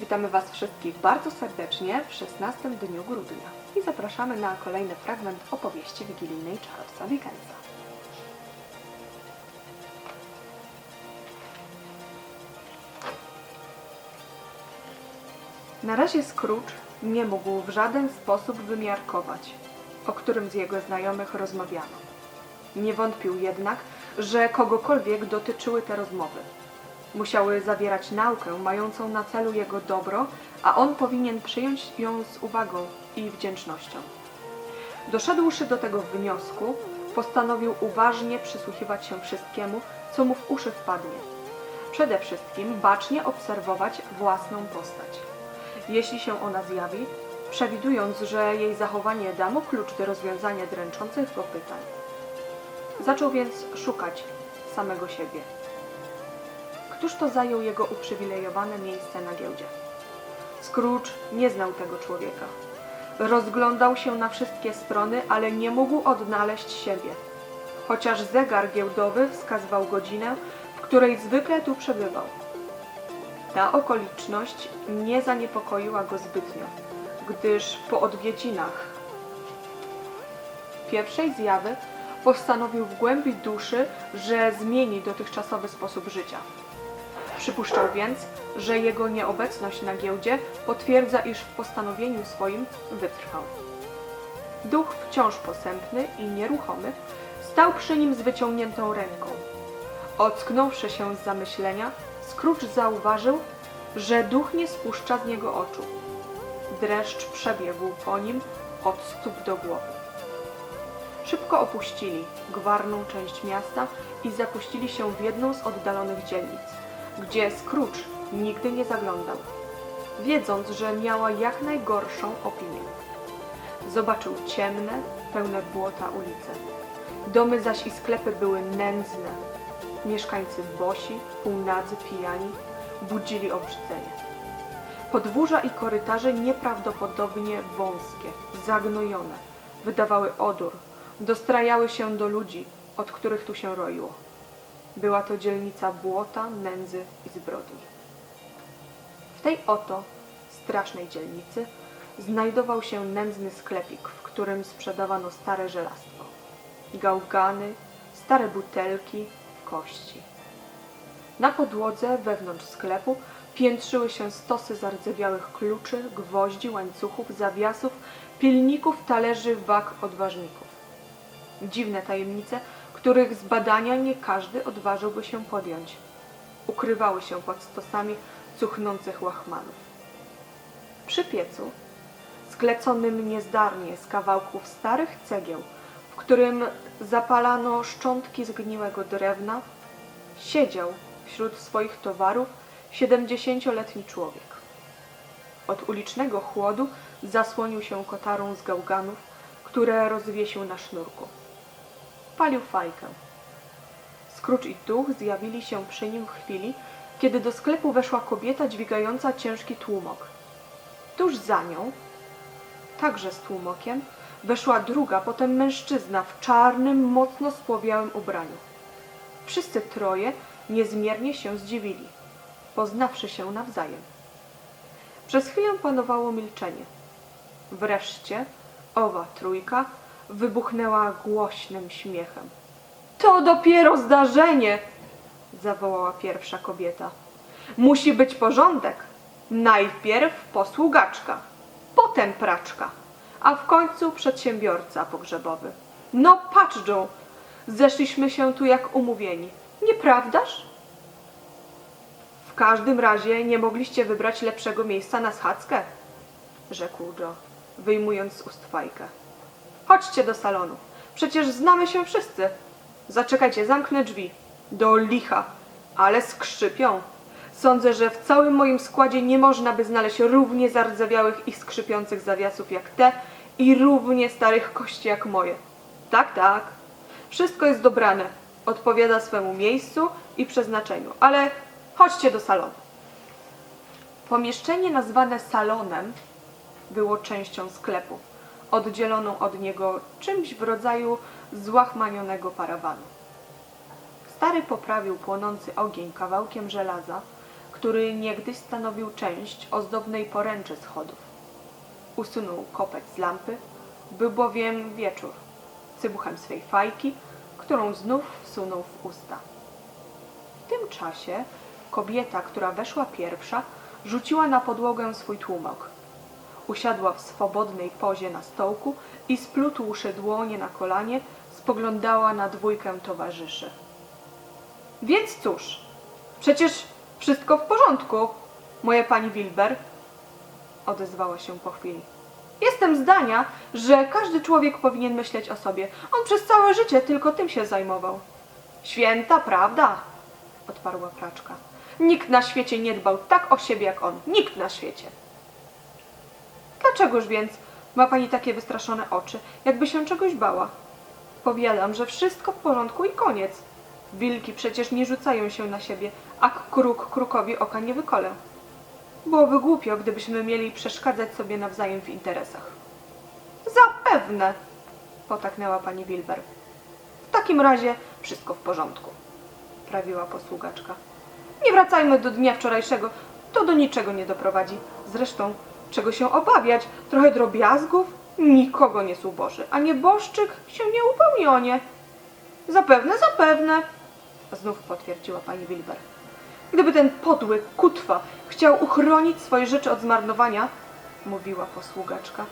Witamy Was wszystkich bardzo serdecznie w 16 dniu grudnia i zapraszamy na kolejny fragment opowieści wigilijnej Charlesa Dickensa. Na razie Scrooge nie mógł w żaden sposób wymiarkować, o którym z jego znajomych rozmawiano. Nie wątpił jednak, że kogokolwiek dotyczyły te rozmowy. Musiały zawierać naukę mającą na celu jego dobro, a on powinien przyjąć ją z uwagą i wdzięcznością. Doszedłszy do tego wniosku, postanowił uważnie przysłuchiwać się wszystkiemu, co mu w uszy wpadnie. Przede wszystkim bacznie obserwować własną postać. Jeśli się ona zjawi, przewidując, że jej zachowanie da mu klucz do rozwiązania dręczących go pytań. Zaczął więc szukać samego siebie. Któż to zajął jego uprzywilejowane miejsce na giełdzie? Scrooge nie znał tego człowieka. Rozglądał się na wszystkie strony, ale nie mógł odnaleźć siebie. Chociaż zegar giełdowy wskazywał godzinę, w której zwykle tu przebywał. Ta okoliczność nie zaniepokoiła go zbytnio, gdyż po odwiedzinach pierwszej zjawy postanowił w głębi duszy, że zmieni dotychczasowy sposób życia. Przypuszczał więc, że jego nieobecność na giełdzie potwierdza, iż w postanowieniu swoim wytrwał. Duch wciąż posępny i nieruchomy stał przy nim z wyciągniętą ręką. Ocknąwszy się z zamyślenia, Scrooge zauważył, że duch nie spuszcza z niego oczu. Dreszcz przebiegł po nim od stóp do głowy. Szybko opuścili gwarną część miasta i zapuścili się w jedną z oddalonych dzielnic, gdzie Scrooge nigdy nie zaglądał, wiedząc, że miała jak najgorszą opinię. Zobaczył ciemne, pełne błota ulice. Domy zaś i sklepy były nędzne. Mieszkańcy bosi, półnadzy, pijani budzili obrzydzenie. Podwórza i korytarze nieprawdopodobnie wąskie, zagnojone, wydawały odór, dostrajały się do ludzi, od których tu się roiło. Była to dzielnica błota, nędzy i zbrodni. W tej oto strasznej dzielnicy znajdował się nędzny sklepik, w którym sprzedawano stare żelastwo, gałgany, stare butelki, kości. Na podłodze wewnątrz sklepu piętrzyły się stosy zardzewiałych kluczy, gwoździ, łańcuchów, zawiasów, pilników, talerzy, wag, odważników. Dziwne tajemnice, których z badania nie każdy odważyłby się podjąć. Ukrywały się pod stosami cuchnących łachmanów. Przy piecu, skleconym niezdarnie z kawałków starych cegieł, w którym zapalano szczątki zgniłego drewna, siedział wśród swoich towarów siedemdziesięcioletni człowiek. Od ulicznego chłodu zasłonił się kotarą z gałganów, które rozwiesił na sznurku. Palił fajkę. Scrooge i duch zjawili się przy nim w chwili, kiedy do sklepu weszła kobieta dźwigająca ciężki tłumok. Tuż za nią, także z tłumokiem, weszła druga, potem mężczyzna w czarnym, mocno spłowiałym ubraniu. Wszyscy troje niezmiernie się zdziwili, poznawszy się nawzajem. Przez chwilę panowało milczenie. Wreszcie owa trójka wybuchnęła głośnym śmiechem. To dopiero zdarzenie! zawołała pierwsza kobieta. Musi być porządek. Najpierw posługaczka, potem praczka, a w końcu przedsiębiorca pogrzebowy. No patrz, Joe, zeszliśmy się tu jak umówieni, nieprawdaż? W każdym razie nie mogliście wybrać lepszego miejsca na schadzkę, rzekł Joe, wyjmując z ust fajkę. Chodźcie do salonu. Przecież znamy się wszyscy. Zaczekajcie, zamknę drzwi. Do licha, ale skrzypią. Sądzę, że w całym moim składzie nie można by znaleźć równie zardzewiałych i skrzypiących zawiasów jak te i równie starych kości jak moje. Tak, tak. Wszystko jest dobrane. Odpowiada swemu miejscu i przeznaczeniu. Ale chodźcie do salonu. Pomieszczenie nazwane salonem było częścią sklepu, oddzieloną od niego czymś w rodzaju złachmanionego parawanu. Stary poprawił płonący ogień kawałkiem żelaza, który niegdyś stanowił część ozdobnej poręczy schodów. Usunął kopeć z lampy, był bowiem wieczór, cybuchem swej fajki, którą znów wsunął w usta. W tym czasie kobieta, która weszła pierwsza, rzuciła na podłogę swój tłumok. Usiadła w swobodnej pozie na stołku i splutłszy dłonie na kolanie, spoglądała na dwójkę towarzyszy. Więc cóż, przecież wszystko w porządku, moja pani Wilber, odezwała się po chwili. Jestem zdania, że każdy człowiek powinien myśleć o sobie. On przez całe życie tylko tym się zajmował. Święta prawda, odparła praczka. Nikt na świecie nie dbał tak o siebie jak on. Nikt na świecie. Dlaczegoż więc ma pani takie wystraszone oczy, jakby się czegoś bała? Powiadam, że wszystko w porządku i koniec. Wilki przecież nie rzucają się na siebie, a kruk krukowi oka nie wykole. Byłoby głupio, gdybyśmy mieli przeszkadzać sobie nawzajem w interesach. Zapewne, potaknęła pani Wilber. W takim razie wszystko w porządku, prawiła posługaczka. Nie wracajmy do dnia wczorajszego, to do niczego nie doprowadzi. Zresztą, czego się obawiać? Trochę drobiazgów? Nikogo nie zuboży, a nieboszczyk się nie upomni o nie. Zapewne, zapewne, znów potwierdziła pani Wilber. Gdyby ten podły kutwa chciał uchronić swoje rzeczy od zmarnowania, mówiła posługaczka,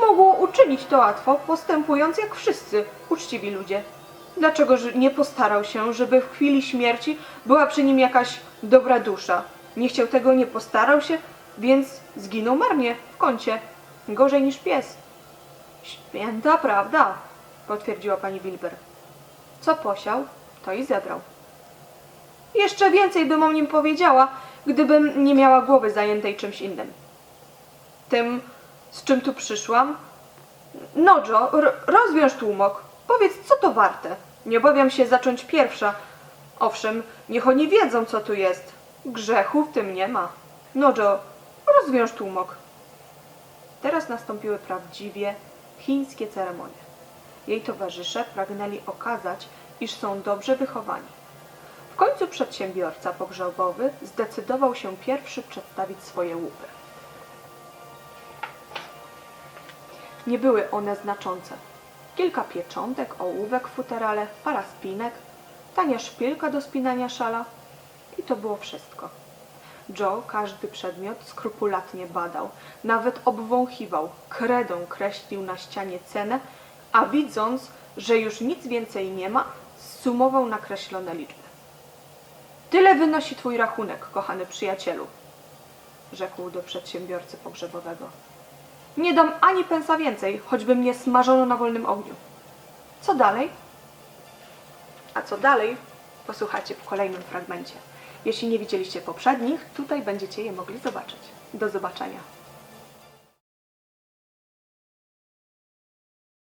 mogło uczynić to łatwo, postępując jak wszyscy uczciwi ludzie. Dlaczego nie postarał się, żeby w chwili śmierci była przy nim jakaś dobra dusza? Nie chciał tego, nie postarał się, więc zginął marnie w kącie. Gorzej niż pies. Święta prawda, potwierdziła pani Wilber. Co posiał, to i zebrał. Jeszcze więcej bym o nim powiedziała, gdybym nie miała głowy zajętej czymś innym. Tym, z czym tu przyszłam? No, Joe, ro- rozwiąż tłumok. Powiedz, co to warte. Nie obawiam się zacząć pierwsza. Owszem, niech oni wiedzą, co tu jest. Grzechu w tym nie ma. No, Joe, rozwiąż tłumok. Teraz nastąpiły prawdziwie chińskie ceremonie. Jej towarzysze pragnęli okazać, iż są dobrze wychowani. W końcu przedsiębiorca pogrzebowy zdecydował się pierwszy przedstawić swoje łupy. Nie były one znaczące. Kilka pieczątek, ołówek w futerale, para spinek, tania szpilka do spinania szala i to było wszystko. Joe każdy przedmiot skrupulatnie badał, nawet obwąchiwał, kredą kreślił na ścianie cenę, a widząc, że już nic więcej nie ma, sumował nakreślone liczby. Tyle wynosi twój rachunek, kochany przyjacielu, rzekł do przedsiębiorcy pogrzebowego. Nie dam ani pensa więcej, choćby mnie smażono na wolnym ogniu. Co dalej? A co dalej? Posłuchajcie w kolejnym fragmencie. Jeśli nie widzieliście poprzednich, tutaj będziecie je mogli zobaczyć. Do zobaczenia.